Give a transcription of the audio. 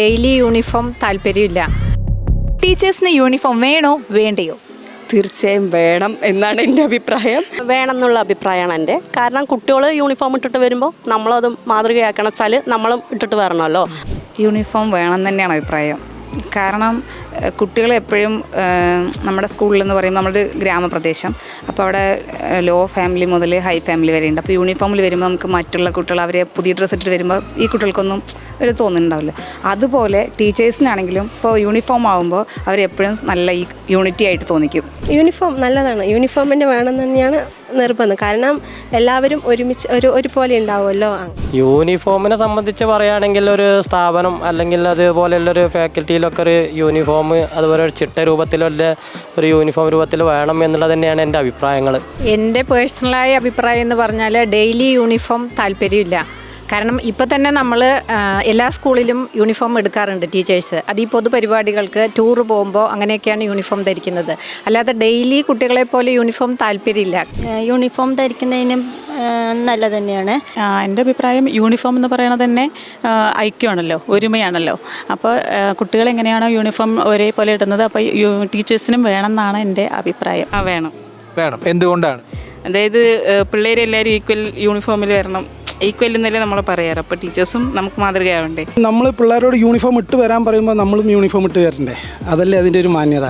Daily uniform താല്പര്യമില്ല. ടീച്ചേഴ്സിന് uniform വേണോ? വേണ്ടയോ? തീർച്ചയായും വേണം എന്നാണ് എന്റെ അഭിപ്രായം. വേണം എന്നുള്ള അഭിപ്രായമാണ് എന്റെ. കാരണം കുട്ടികൾ യൂണിഫോം ഇട്ടിട്ട് വരുമ്പോൾ നമ്മളത് മാതൃകയാക്കണം വെച്ചാൽ നമ്മളും ഇട്ടിട്ട് വരണമല്ലോ. യൂണിഫോം വേണം തന്നെയാണ് അഭിപ്രായം. കാരണം കുട്ടികൾ എപ്പോഴും നമ്മുടെ സ്കൂളിലെന്ന് പറയുമ്പോൾ നമ്മുടെ ഗ്രാമപ്രദേശം. അപ്പോൾ അവിടെ ലോ ഫാമിലി മുതൽ ഹൈ ഫാമിലി വരെ ഉണ്ട്. അപ്പോൾ യൂണിഫോമിൽ വരുമ്പോൾ നമുക്ക് മറ്റുള്ള കുട്ടികൾ അവരെ പുതിയ ഡ്രസ്സ് ഇട്ട് വരുമ്പോൾ ഈ കുട്ടികൾക്കൊന്നും ഒരു തോന്നുന്നുണ്ടാവില്ല അതുപോലെ ടീച്ചേഴ്സിനാണെങ്കിലും ഇപ്പോൾ യൂണിഫോം ആകുമ്പോൾ അവരെപ്പോഴും നല്ല യൂണിറ്റി ആയിട്ട് തോന്നിക്കും. യൂണിഫോം നല്ലതാണ്. യൂണിഫോം തന്നെ വേണം തന്നെയാണ് നിർബന്ധം. കാരണം എല്ലാവരും ഒരുമിച്ച് ഒരു ഒരുപോലെ ഉണ്ടാവുമല്ലോ. യൂണിഫോമിനെ സംബന്ധിച്ച് പറയുകയാണെങ്കിൽ ഒരു സ്ഥാപനം അല്ലെങ്കിൽ അതുപോലെയുള്ള ഒരു ഫാക്കൽറ്റിയിലൊക്കെ ഒരു യൂണിഫോം അതുപോലെ ഒരു ചിട്ട രൂപത്തിലുള്ള ഒരു യൂണിഫോം രൂപത്തിൽ വേണം എന്നുള്ളത് തന്നെയാണ് എന്റെ അഭിപ്രായങ്ങൾ. എന്റെ പേഴ്സണലായ അഭിപ്രായം എന്ന് പറഞ്ഞാൽ ഡെയിലി യൂണിഫോം താല്പര്യമില്ല. കാരണം ഇപ്പോൾ തന്നെ നമ്മൾ എല്ലാ സ്കൂളിലും യൂണിഫോം എടുക്കാറുണ്ട് ടീച്ചേഴ്സ്. അത് ഈ പൊതുപരിപാടികൾക്ക് ടൂർ പോകുമ്പോൾ അങ്ങനെയൊക്കെയാണ് യൂണിഫോം ധരിക്കുന്നത്. അല്ലാതെ ഡെയിലി കുട്ടികളെ പോലെ യൂണിഫോം താല്പര്യമില്ല. യൂണിഫോം ധരിക്കുന്നതിനും നല്ല തന്നെയാണ്. എന്റെ അഭിപ്രായം യൂണിഫോം എന്ന് പറയുന്നത് തന്നെ ഐക്യമാണല്ലോ ഒരുമയാണല്ലോ. അപ്പോൾ കുട്ടികൾ എങ്ങനെയാണോ യൂണിഫോം ഒരേപോലെ ഇടുന്നത് അപ്പോൾ യു- ടീച്ചേഴ്സിനും വേണമെന്നാണ് എന്റെ അഭിപ്രായം. ആ വേണം. വേണം. എന്തുകൊണ്ടാണ്? അതായത് പിള്ളേരെല്ലാവരും ഈക്വൽ യൂണിഫോമിൽ വരണം. ഈക്വൽ എന്നല്ലേ നമ്മൾ പറയാറ്. അപ്പോൾ ടീച്ചേഴ്സും നമുക്ക് മാതൃകയാവണ്ടേ? നമ്മൾ പിള്ളേരോട് യൂണിഫോം ഇട്ട് വരാൻ പറയുമ്പോൾ നമ്മളും യൂണിഫോം ഇട്ട് തരണ്ടേ അതല്ലേ അതിന്റെ ഒരു മാന്യത.